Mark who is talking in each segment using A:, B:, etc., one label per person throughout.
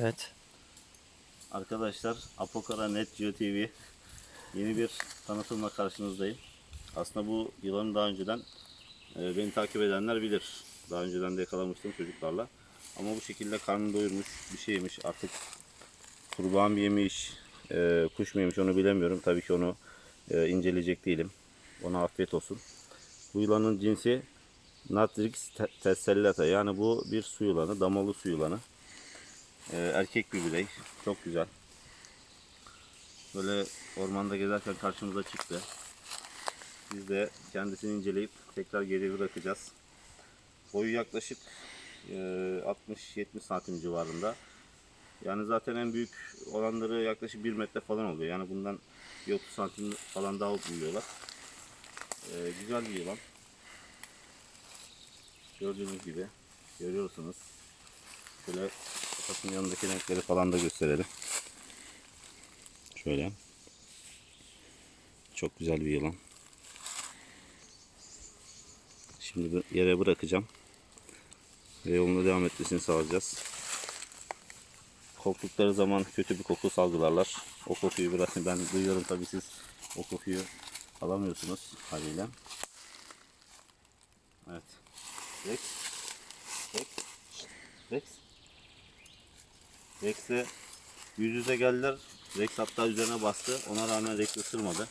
A: Evet.
B: Arkadaşlar Apokara Net Geo TV yeni bir tanıtımla karşınızdayım. Aslında bu yılanı daha önceden e, beni takip edenler bilir. Daha önceden de yakalamıştım çocuklarla. Ama bu şekilde karnını doyurmuş bir şeymiş. Artık kurbağa mı yemiş, e, kuş mu yemiş onu bilemiyorum. Tabii ki onu e, inceleyecek değilim. Ona afiyet olsun. Bu yılanın cinsi Natrix te- tessellata yani bu bir su yılanı, damalı su yılanı. Ee, erkek bir birey. Çok güzel. Böyle ormanda gezerken karşımıza çıktı. Biz de kendisini inceleyip tekrar geri bırakacağız. Boyu yaklaşık e, 60-70 santim civarında. Yani zaten en büyük olanları yaklaşık 1 metre falan oluyor. Yani bundan bir 30 santim falan daha büyüyorlar. Ee, güzel bir yılan. Gördüğünüz gibi görüyorsunuz. Şöyle kafasının yanındaki renkleri falan da gösterelim. Şöyle. Çok güzel bir yılan. Şimdi yere bırakacağım. Ve yoluna devam etmesini sağlayacağız. Korktukları zaman kötü bir koku salgılarlar. O kokuyu biraz ben duyuyorum tabii siz o kokuyu alamıyorsunuz haliyle. Evet. Rex. Rex. Rex. Rex'le yüz yüze geldiler. Rex hatta üzerine bastı. Ona rağmen Rex ısırmadı.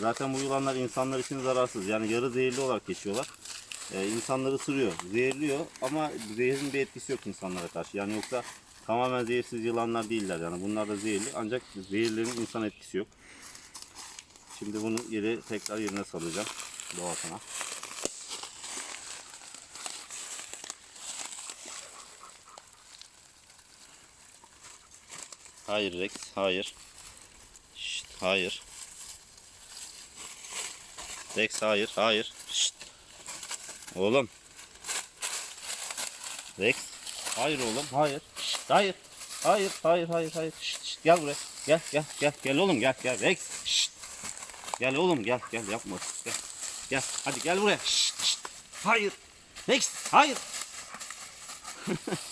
B: Zaten bu yılanlar insanlar için zararsız. Yani yarı zehirli olarak geçiyorlar. Ee, insanları ısırıyor. Zehirliyor ama zehirin bir etkisi yok insanlara karşı. Yani yoksa tamamen zehirsiz yılanlar değiller. Yani bunlar da zehirli. Ancak zehirlerin insan etkisi yok. Şimdi bunu yeri tekrar yerine salacağım. Doğasına. Hayır Rex, hayır. Şşt, hayır. Rex, hayır, hayır. Şşt. Oğlum. Rex, hayır oğlum, hayır. Şşt, hayır. Hayır, hayır, hayır, hayır. Şşt, şşt, gel buraya. Gel, gel, gel, gel oğlum, gel, gel. Rex, şşt. Gel oğlum, gel, gel, yapma. Gel, gel, hadi gel buraya. Şşt, şşt. Hayır. Rex, hayır.